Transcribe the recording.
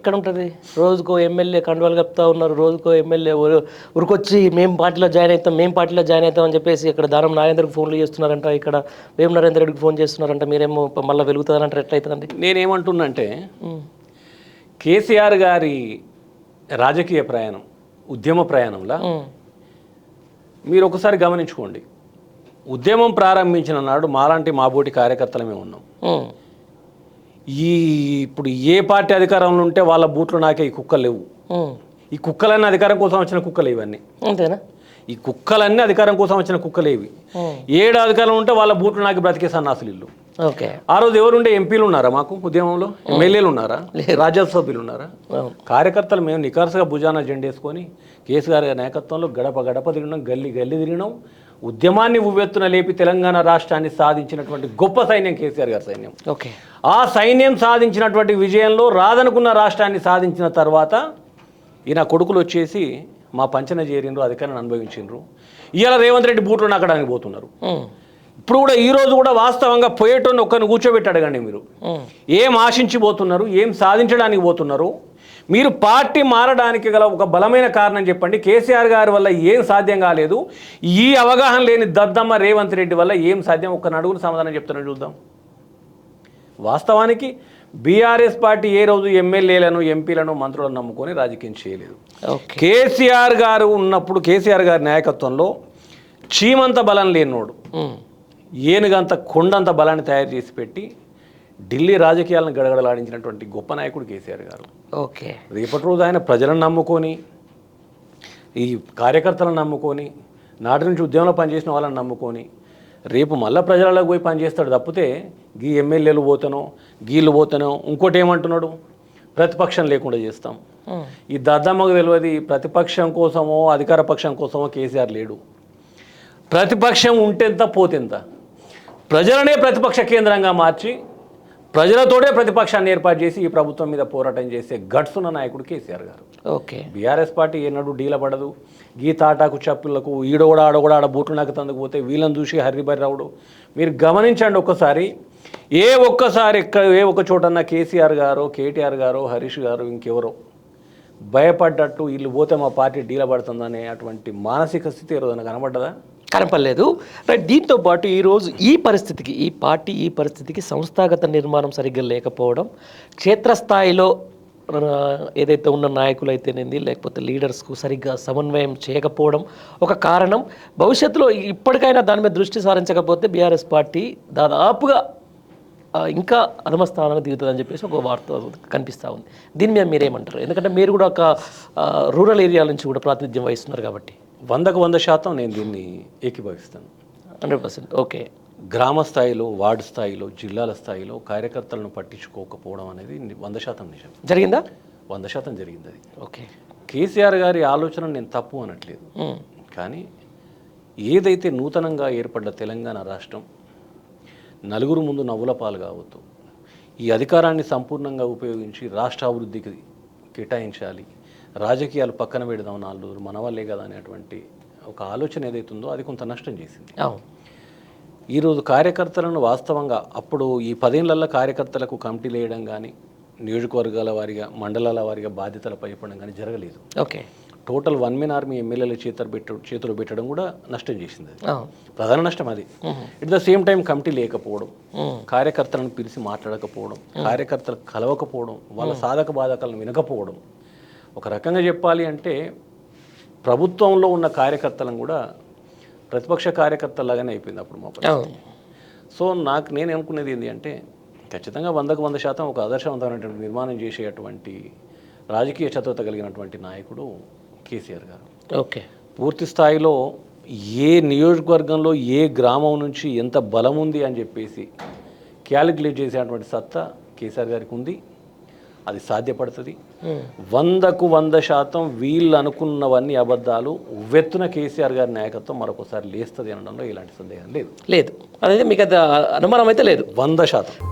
ఎక్కడ ఉంటుంది? రోజుకో ఎమ్మెల్యే కండువాలు కప్తా ఉన్నారు. రోజుకో ఎమ్మెల్యే ఉరు- ఉరికొచ్చి మేము పార్టీలో జాయిన్ అవుతాం మేము పార్టీలో జాయిన్ అవుతాం అని చెప్పేసి ఇక్కడ దానం నాగేంద్రకి ఫోన్లు చేస్తున్నారంట. ఇక్కడ వేం నరేంద్ర రెడ్డికి ఫోన్ చేస్తున్నారంట. మీరేమో మళ్ళీ వెలుగుతుందంటారు ఎట్లయితుందండి? నేనేమంటున్నంటే. కేసీఆర్ గారి రాజకీయ ప్రయాణం ఉద్యమ ప్రయాణంలో. మీరు ఒకసారి గమనించుకోండి. ఉద్యమం ప్రారంభించిన నాడు మాలాంటి మాబోటి కార్యకర్తలమే ఉన్నాం. ఈ ఇప్పుడు ఏ పార్టీ అధికారంలో ఉంటే వాళ్ళ బూట్లు నాకే ఈ కుక్కలు లేవు. ఈ కుక్కలన్నీ అధికారం కోసం వచ్చిన కుక్కలు ఇవన్నీ. అంతేనా? ఈ కుక్కలన్నీ అధికారం కోసం వచ్చిన కుక్కలు ఇవి. ఏడు అధికారం ఉంటే వాళ్ళ బూట్లు నాకు బ్రతికే సన్నాసులు ఇల్లు. ఓకే. ఆ రోజు ఎవరుండే ఎంపీలు ఉన్నారా మాకు ఉద్యమంలో? ఎమ్మెల్యేలు ఉన్నారా? రాజ్యసభ సభ్యులు ఉన్నారా? కార్యకర్తలు మేము నికార్సుగా భుజాన జెండేసుకొని కేసీఆర్ గారి నాయకత్వంలో గడప గడప తిరిగినాం గల్లీ గల్లీ తిరిగినాం. ఉద్యమాన్ని ఉవ్వెత్తున లేపి తెలంగాణ రాష్ట్రాన్ని సాధించినటువంటి గొప్ప సైన్యం కేసీఆర్ గారి సైన్యం. ఓకే. ఆ సైన్యం సాధించినటువంటి విజయంలో రాదనుకున్న రాష్ట్రాన్ని సాధించిన తర్వాత ఈయన కొడుకులు వచ్చేసి మా పంచన చేరిండ్రు అధికారాన్ని అనుభవించిండ్రు. ఇవాళ రేవంత్ రెడ్డి బూట్లు నాకడానికి పోతున్నారు. ఇప్పుడు కూడా ఈ రోజు కూడా వాస్తవంగా పోయేటోని ఒక్కరిని కూర్చోబెట్టి అడగండి మీరు. ఏం ఆశించి పోతున్నారు ఏం సాధించడానికి పోతున్నారు? మీరు పార్టీ మారడానికి గల ఒక బలమైన కారణం చెప్పండి. కేసీఆర్ గారి వల్ల ఏం సాధ్యం కాలేదు. ఈ అవగాహన లేని దద్దమ్మ రేవంత్ రెడ్డి వల్ల ఏం సాధ్యం? ఒక్క నడుగురు సమాధానం చెప్తారని చూద్దాం. వాస్తవానికి బీఆర్ఎస్ పార్టీ ఏ రోజు ఎమ్మెల్యేలను ఎంపీలను మంత్రులను నమ్ముకొని రాజకీయం చేయలేదు. కేసీఆర్ గారు ఉన్నప్పుడు కేసీఆర్ గారి నాయకత్వంలో చీమంత బలం లేనోడు. ఏనుగంత కొండంత బలాన్ని తయారు చేసి పెట్టి ఢిల్లీ రాజకీయాలను గడగడలాడించినటువంటి గొప్ప నాయకుడు కేసీఆర్ గారు. ఓకే. రేపటి రోజు ఆయన ప్రజలను నమ్ముకొని ఈ కార్యకర్తలను నమ్ముకొని నాటి నుంచి ఉద్యమంలో పనిచేసిన వాళ్ళని నమ్ముకొని రేపు మళ్ళీ ప్రజలకు పోయి పనిచేస్తాడు తప్పితే గీ ఎమ్మెల్యేలు పోతానో గీళ్ళు పోతానో ఇంకోటి ఏమంటున్నాడు? ప్రతిపక్షం లేకుండా చేస్తాం. ఈ దద్దమ్మకు తెలియదు ప్రతిపక్షం కోసమో అధికార పక్షం కోసమో కేసీఆర్ లేడు. ప్రతిపక్షం ఉంటెంత పోతెంత. ప్రజలనే ప్రతిపక్ష కేంద్రంగా మార్చి ప్రజలతోటే ప్రతిపక్షాన్ని ఏర్పాటు చేసి ఈ ప్రభుత్వం మీద పోరాటం చేసే గట్స్ ఉన్న నాయకుడు కేసీఆర్ గారు. ఓకే. బీఆర్ఎస్ పార్టీ ఏనాడు డీల పడదు. గీ తాటాకు చప్పులకు ఈడోడ ఆడోడ ఆడ బూట్లు నాకు తందుకు పోతే వీళ్ళని చూసి హరిబరి రావుడు మీరు గమనించండి ఒక్కసారి. ఏ ఒక్కసారి ఎక్కడ ఏ ఒక్క చోటన్నా కేసీఆర్ గారు కేటీఆర్ గారు హరీష్ గారు ఇంకెవరో భయపడ్డట్టు వీళ్ళు పోతే మా పార్టీ డీల పడుతుందనే అటువంటి మానసిక స్థితి ఏ రోజున కనబడ్డదా? కనపడలేదు. రైట్ దీంతో పాటు ఈరోజు ఈ పరిస్థితికి ఈ పార్టీ ఈ పరిస్థితికి సంస్థాగత నిర్మాణం సరిగ్గా లేకపోవడం క్షేత్రస్థాయిలో ఏదైతే ఉన్న నాయకులు అయితేనేది లేకపోతే లీడర్స్కు సరిగ్గా సమన్వయం చేయకపోవడం ఒక కారణం. భవిష్యత్తులో ఇప్పటికైనా దాని మీద దృష్టి సారించకపోతే బీఆర్ఎస్ పార్టీ దాదాపుగా ఇంకా అధమ స్థానానికి దిగుతుందని చెప్పేసి ఒక వార్త కనిపిస్తూ ఉంది. దీని మీద మీరేమంటారు? ఎందుకంటే మీరు కూడా ఒక రూరల్ ఏరియా నుంచి కూడా ప్రాతినిధ్యం వహిస్తున్నారు కాబట్టి. వందకు వంద శాతం నేను దీన్ని ఏకీభవిస్తాను. Hundred percent. ఓకే. గ్రామ స్థాయిలో వార్డు స్థాయిలో జిల్లాల స్థాయిలో కార్యకర్తలను పట్టించుకోకపోవడం అనేది వంద శాతం నిజం. జరిగిందా? వంద శాతం జరిగింది అది. ఓకే. కేసీఆర్ గారి ఆలోచన నేను తప్పు అనట్లేదు. కానీ ఏదైతే నూతనంగా ఏర్పడ్డ తెలంగాణ రాష్ట్రం నలుగురు ముందు నవ్వుల పాలు కావద్దు. ఈ అధికారాన్ని సంపూర్ణంగా ఉపయోగించి రాష్ట్ర అభివృద్ధికి కేటాయించాలి. రాజకీయాలు పక్కన పెడదాం నాలుగు రోజులు మన వల్లే కదా అనేటువంటి ఒక ఆలోచన ఏదైతే ఉందో అది కొంత నష్టం చేసింది. ఈరోజు కార్యకర్తలను వాస్తవంగా అప్పుడు ఈ పదేళ్ళలో కార్యకర్తలకు కమిటీలు వేయడం కానీ నియోజకవర్గాల వారిగా మండలాల వారిగా బాధ్యతలు పైపడడం కానీ జరగలేదు. Okay. Total one men army ఎమ్మెల్యేల చేతులు పెట్ట చేతులు పెట్టడం కూడా నష్టం చేసింది అది. ప్రధాన నష్టం అది. It the same time committee లేకపోవడం. కార్యకర్తలను పిలిచి మాట్లాడకపోవడం కార్యకర్తలు కలవకపోవడం వాళ్ళ సాధక బాధకాలను వినకపోవడం ఒక రకంగా చెప్పాలి అంటే ప్రభుత్వంలో ఉన్న కార్యకర్తలను కూడా ప్రతిపక్ష కార్యకర్తలాగానే అయిపోయింది అప్పుడు మా పరిస్థితి. సో నాకు నేను అనుకునేది ఏంటి అంటే ఖచ్చితంగా వందకు వంద శాతం ఒక ఆదర్శవంతమైనటువంటి నిర్మాణం చేసేటువంటి రాజకీయ చతురత కలిగినటువంటి నాయకుడు కేసీఆర్ గారు ఓకే పూర్తి స్థాయిలో ఏ నియోజకవర్గంలో ఏ గ్రామం నుంచి ఎంత బలం ఉంది అని చెప్పేసి క్యాలిక్యులేట్ చేసేటువంటి సత్తా కేసీఆర్ గారికి ఉంది అది సాధ్యపడుతుంది. వందకు వంద శాతం వీళ్ళు అనుకున్నవన్నీ అబద్ధాలు ఉవ్వెత్తున కేసీఆర్ గారి నాయకత్వం మరొకసారి లేస్తుంది అనడంలో ఎలాంటి సందేహం లేదు. లేదు. అదైతే మీకు అది అనుమానం అయితే లేదు. వంద శాతం.